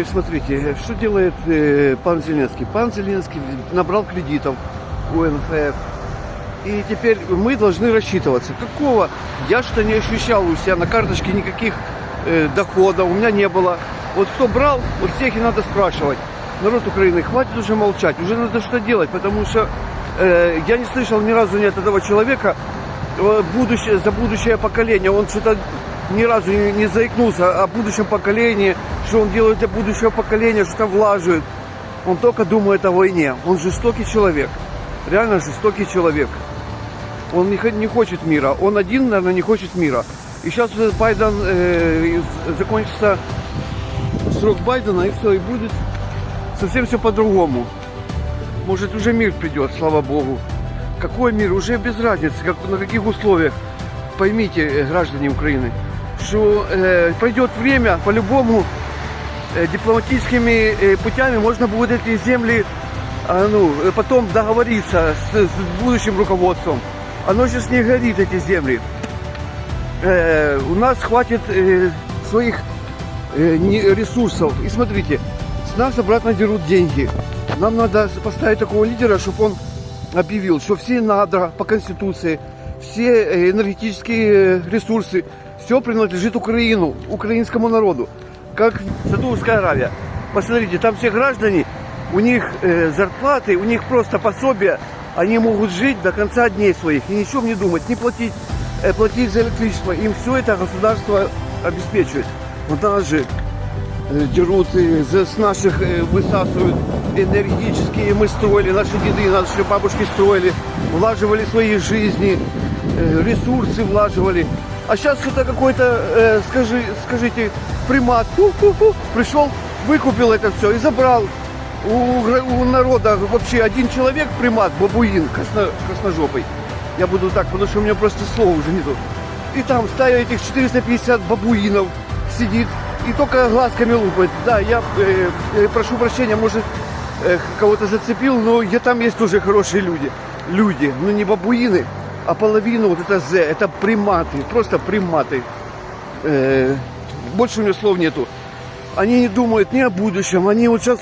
теперь смотрите, что делает э, пан Зеленский. Пан Зеленский набрал кредитов у НФФ. И теперь мы должны рассчитываться. Какого? Я что не ощущал у себя на карточке никаких э, доходов, у меня не было. Вот кто брал, вот всех и надо спрашивать. Народ Украины, хватит уже молчать, уже надо что делать, потому что э, я не слышал ни разу ни от этого человека э, будущее, за будущее поколение. Он что-то ни разу не, не заикнулся о будущем поколении, что он делает для будущего поколения, что-то влаживает. Он только думает о войне. Он жестокий человек. Реально жестокий человек. Он не, не хочет мира. Он один, наверное, не хочет мира. И сейчас Байден э, закончится срок Байдена, и все, и будет совсем все по-другому. Может, уже мир придет, слава богу. Какой мир? Уже без разницы, как, на каких условиях. Поймите, э, граждане Украины, что э, пройдет время, по-любому э, дипломатическими э, путями можно будет эти земли а, ну, э, потом договориться с, с будущим руководством. Оно сейчас не горит, эти земли. Э, у нас хватит э, своих э, ресурсов. И смотрите, с нас обратно дерут деньги. Нам надо поставить такого лидера, чтобы он объявил, что все надра по Конституции, все э, энергетические э, ресурсы, все принадлежит Украину, украинскому народу. Как Саудовская Аравия. Посмотрите, там все граждане, у них э, зарплаты, у них просто пособия, они могут жить до конца дней своих и ничем не думать, не платить, э, платить за электричество. Им все это государство обеспечивает. Вот нас же э, дерут за- с наших э, высасывают энергетические. Мы строили, наши деды, наши бабушки строили, влаживали свои жизни, э, ресурсы влаживали. А сейчас это какой-то, э, скажи, скажите, примат пу-пу-пу, пришел, выкупил это все и забрал. У, у народа вообще один человек примат, бабуин, красно, красножопый. Я буду так, потому что у меня просто слова уже нету. И там стая этих 450 бабуинов сидит и только глазками лупает. Да, я э, э, прошу прощения, может э, кого-то зацепил, но я, там есть тоже хорошие люди. Люди, но не бабуины, а половину вот это З, это приматы, просто приматы. Э, больше у меня слов нету. Они не думают ни о будущем, они вот сейчас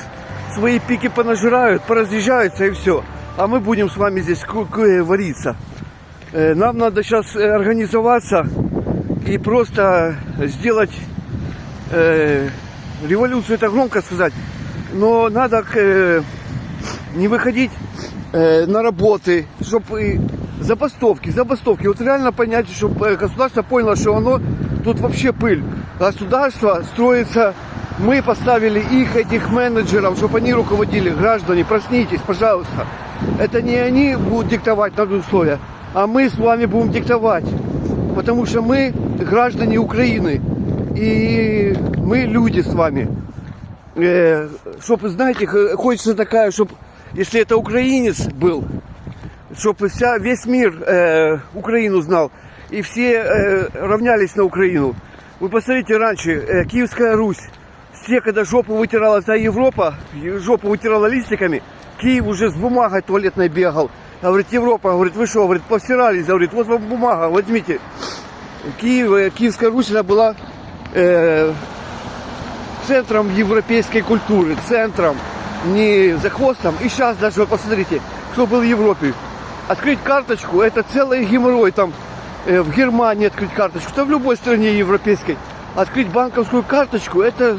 свои пики понажирают, поразъезжаются и все. А мы будем с вами здесь э, вариться. Э, Нам надо сейчас организоваться и просто сделать э, революцию, это громко сказать, но надо э, не выходить э, на работы, чтобы забастовки, забастовки. Вот реально понять, чтобы государство поняло, что оно тут вообще пыль. Государство строится, мы поставили их, этих менеджеров, чтобы они руководили. Граждане, проснитесь, пожалуйста. Это не они будут диктовать нам условия, а мы с вами будем диктовать. Потому что мы граждане Украины. И мы люди с вами. Э, чтоб, знаете, хочется такая, чтобы, если это украинец был, чтобы вся, весь мир э, Украину знал, и все э, равнялись на Украину. Вы посмотрите, раньше э, Киевская Русь, все, когда жопу вытирала та Европа, жопу вытирала листиками, Киев уже с бумагой туалетной бегал. Говорит, Европа, говорит, вы что, говорит, повсирались, говорит, вот вам бумага, возьмите. Киев, э, Киевская Русь, она была э, центром европейской культуры, центром, не за хвостом. И сейчас даже, вот посмотрите, кто был в Европе. Открыть карточку, это целый геморрой там э, в Германии открыть карточку, да в любой стране европейской. Открыть банковскую карточку, это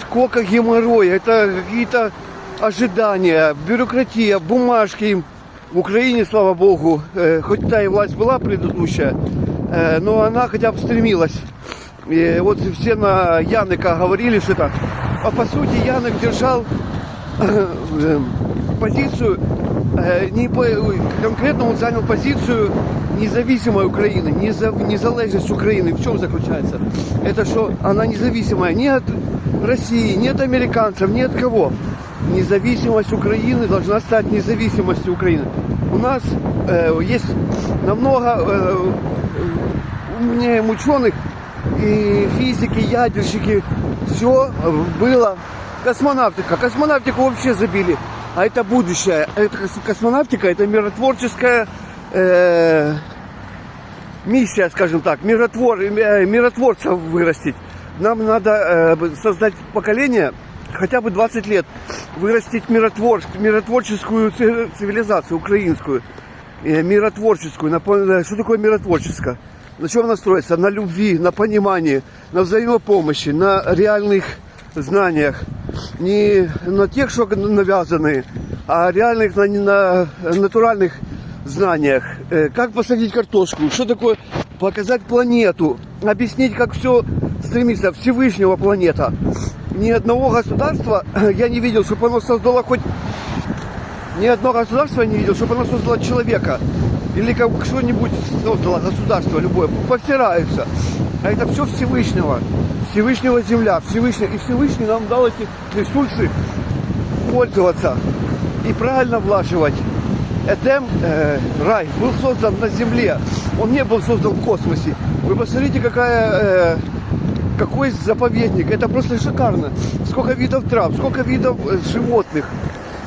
сколько геморроя, это какие-то ожидания, бюрократия, бумажки. В Украине, слава богу, э, хоть та и власть была предыдущая, э, но она хотя бы стремилась. И вот все на Яника говорили, что это. А по сути Янок держал э, позицию, э, не по, конкретно он занял позицию независимой Украины, неза- незалежность Украины. В чем заключается? Это что она независимая не от России, не от американцев, ни от кого. Независимость Украины должна стать независимостью Украины. У нас э, есть намного э, умнее ученых и физики, ядерщики. Все было. Космонавтика. Космонавтику вообще забили. А это будущее. Это кос- космонавтика, это миротворческая э, миссия, скажем так, миротвор, э, миротворцев вырастить. Нам надо э, создать поколение, хотя бы 20 лет вырастить миротвор, миротворческую ци- цивилизацию украинскую, э, миротворческую. На э, Что такое миротворческое? На чем она строится? На любви, на понимании, на взаимопомощи, на реальных знаниях. Не на тех, что навязанные, а реальных, на, на натуральных знаниях. Как посадить картошку, что такое показать планету, объяснить, как все стремится, Всевышнего планета. Ни одного государства я не видел, чтобы оно создало хоть... Ни одно государство я не видел, чтобы оно создало человека. Или как что-нибудь создало государство любое. Повтираются. А это все Всевышнего. Всевышнего земля. Всевышний. И Всевышний нам дал эти ресурсы пользоваться и правильно влаживать. Эдем, э, рай, был создан на земле. Он не был создан в космосе. Вы посмотрите, какая, э, какой заповедник. Это просто шикарно. Сколько видов трав, сколько видов э, животных.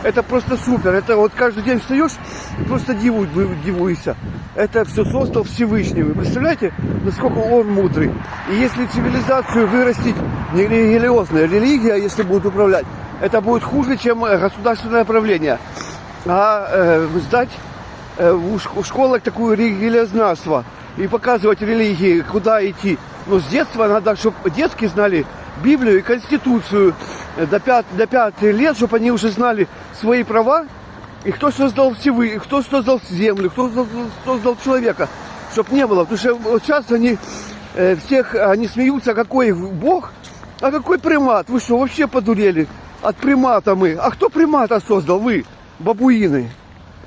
Это просто супер. Это вот каждый день встаешь и просто диву, дивуешься. Это все создал Всевышний. Вы представляете, насколько он мудрый. И если цивилизацию вырастить не религиозная религия, если будет управлять, это будет хуже, чем э, государственное правление. А э, сдать э, в школах такую религиознавство и показывать религии, куда идти. Но с детства надо, чтобы детки знали Библию и Конституцию до, пят, до пяти лет, чтобы они уже знали свои права и кто создал Всевы, кто создал землю, кто создал, создал человека, чтобы не было. Потому что вот сейчас они э, всех, они смеются, какой Бог, а какой примат. Вы что, вообще подурели? От примата мы. А кто примата создал? Вы, бабуины.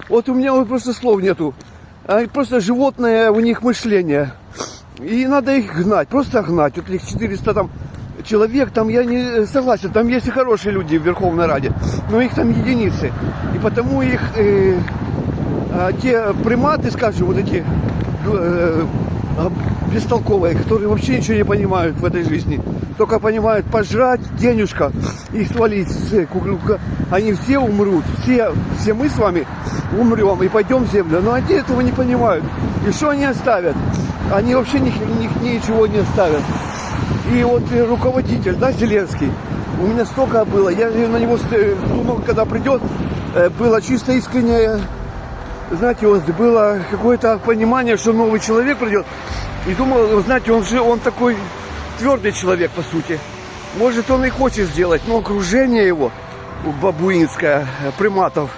Вот у меня просто слов нету. А просто животное у них мышление. И надо их гнать, просто гнать. Вот их 400 там человек, там я не согласен, там есть и хорошие люди в Верховной Раде, но их там единицы. И потому их э, а, те приматы, скажем, вот эти э, а, бестолковые, которые вообще ничего не понимают в этой жизни, только понимают пожрать, денежка и свалить с куклюка. Они все умрут, все, все мы с вами умрем и пойдем в землю. Но они этого не понимают. И что они оставят? Они вообще ни, ни- ничего не оставят. И вот э, руководитель, да, Зеленский, у меня столько было, я на него думал, когда придет, э, было чисто искреннее, знаете, вот было какое-то понимание, что новый человек придет. И думал, вы знаете, он же, он такой твердый человек, по сути. Может, он и хочет сделать, но окружение его, бабуинское, э, приматов,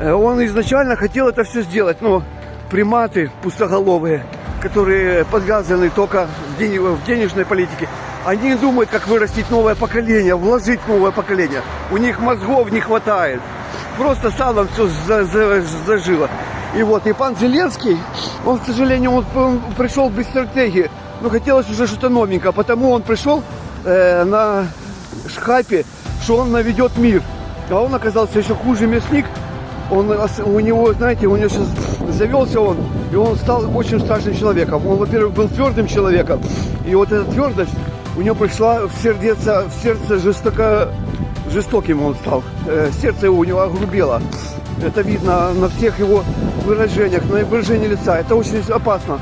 он изначально хотел это все сделать, но приматы пустоголовые, которые подвязаны только в, денежной политике, они думают, как вырастить новое поколение, вложить новое поколение. У них мозгов не хватает. Просто салом все зажило. И вот, и пан Зеленский, он, к сожалению, он, он пришел без стратегии. Но хотелось уже что-то новенькое, потому он пришел э, на шхайпе, что он наведет мир. А он оказался еще хуже мясник. Он, у него, знаете, у него сейчас завелся он, и он стал очень страшным человеком. Он, во-первых, был твердым человеком, и вот эта твердость у него пришла в сердце, в сердце жестоко, жестоким он стал. Э, Сердце у него огрубело. Это видно на всех его выражениях, на выражении лица. Это очень опасно.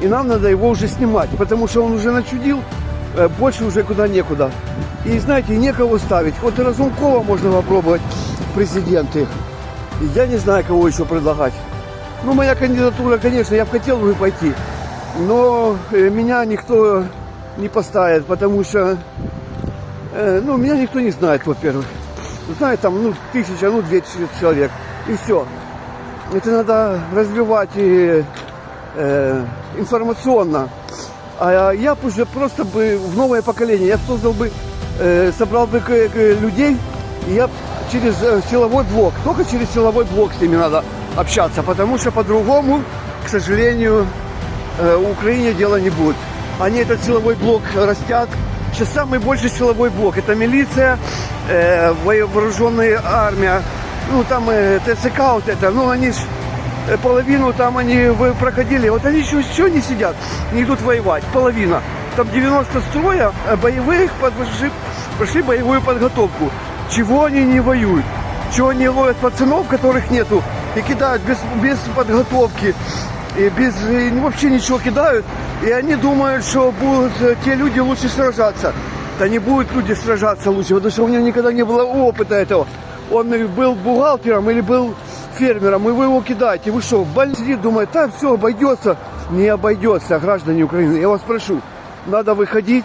И нам надо его уже снимать, потому что он уже начудил, э, больше уже куда некуда. И знаете, некого ставить. Вот и Разумкова можно попробовать президенты. Я не знаю, кого еще предлагать. Ну, моя кандидатура, конечно, я бы хотел бы пойти. Но э, меня никто не поставит, потому что, э, ну, меня никто не знает, во-первых. Знает там, ну, тысяча, ну, две тысячи человек. И все. Это надо развивать и, э, информационно. А я бы уже просто бы в новое поколение, я создал бы, э, собрал бы людей, и я через э, силовой блок, только через силовой блок с ними надо общаться, потому что по-другому, к сожалению, э, Украине дела не будет. Они этот силовой блок растят. Сейчас самый большой силовой блок это милиция, э, во- вооруженная армия, ну там э, ТЦК вот это, ну они ж половину там они проходили, вот они еще, еще не сидят, не идут воевать, половина. Там 90 строя боевых подвожи- прошли боевую подготовку. Чего они не воюют? Чего они ловят пацанов, которых нету, и кидают без, без подготовки, и без и вообще ничего кидают, и они думают, что будут э, те люди лучше сражаться. Да не будут люди сражаться лучше, потому что у него никогда не было опыта этого. Он был бухгалтером или был фермером, и вы его кидаете. Вы что, в больнице думает, так, все, обойдется. Не обойдется, граждане Украины. Я вас прошу, надо выходить.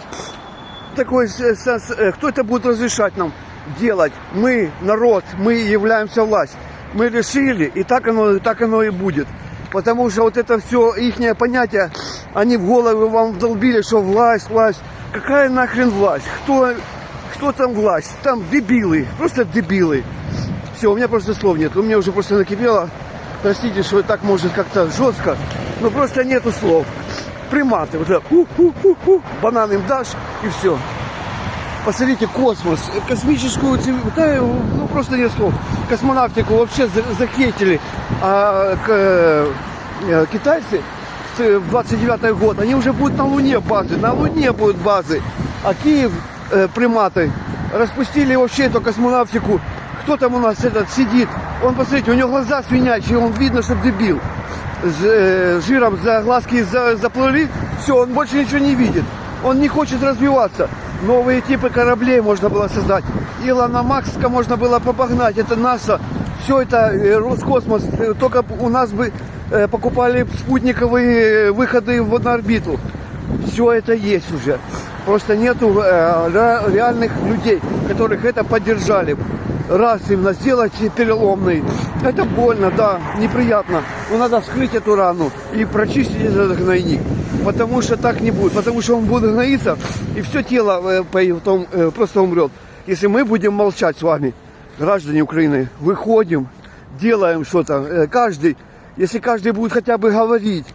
Такой, э, кто это будет разрешать нам делать? Мы, народ, мы являемся власть. Мы решили, и так оно, так оно и будет. Потому что вот это все их понятие, они в голову вам вдолбили, что власть, власть. Какая нахрен власть? Кто, кто там власть? Там дебилы, просто дебилы. Все, у меня просто слов нет. У меня уже просто накипело. Простите, что так может как-то жестко. Но просто нету слов. Приматы. Вот это, у-ху-ху-ху, банан им дашь и все. Посмотрите, космос, э, космическую да, ну просто нет слов. Космонавтику вообще за- захейтили. А к- э, китайцы в 29 год, они уже будут на Луне базы, на Луне будут базы. А Киев, э, приматы, распустили вообще эту космонавтику. Кто там у нас этот сидит? Он, посмотрите, у него глаза свинячие, он видно, что дебил. С э, жиром за глазки за- заплыли, все, он больше ничего не видит. Он не хочет развиваться. Новые типы кораблей можно было создать. Илона Макска можно было побогнать. Это НАСА. Все это э, Роскосмос. Э, Только у нас бы э, покупали спутниковые выходы на орбиту. Все это есть уже. Просто нету ре- реальных людей, которых это поддержали. Раз именно сделать переломный. Это больно, да, неприятно. Но надо вскрыть эту рану и прочистить этот гнойник. Потому что так не будет. Потому что он будет гноиться, и все тело э, потом, э, просто умрет. Если мы будем молчать с вами, граждане Украины, выходим, делаем что-то, э, каждый, если каждый будет хотя бы говорить,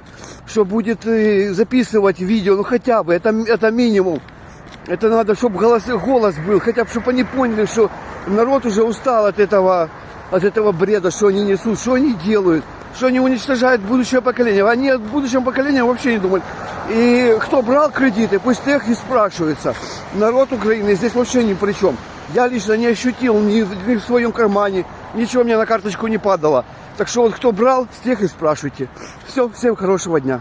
что будет записывать видео, ну хотя бы, это, это минимум. Это надо, чтобы голос, голос был, хотя бы, чтобы они поняли, что народ уже устал от этого, от этого бреда, что они несут, что они делают, что они уничтожают будущее поколение. Они о будущем поколении вообще не думают. И кто брал кредиты, пусть тех и спрашивается. Народ Украины здесь вообще ни при чем. Я лично не ощутил ни, ни в своем кармане, ничего мне на карточку не падало. Так что вот кто брал, с тех и спрашивайте. Все, всем хорошего дня.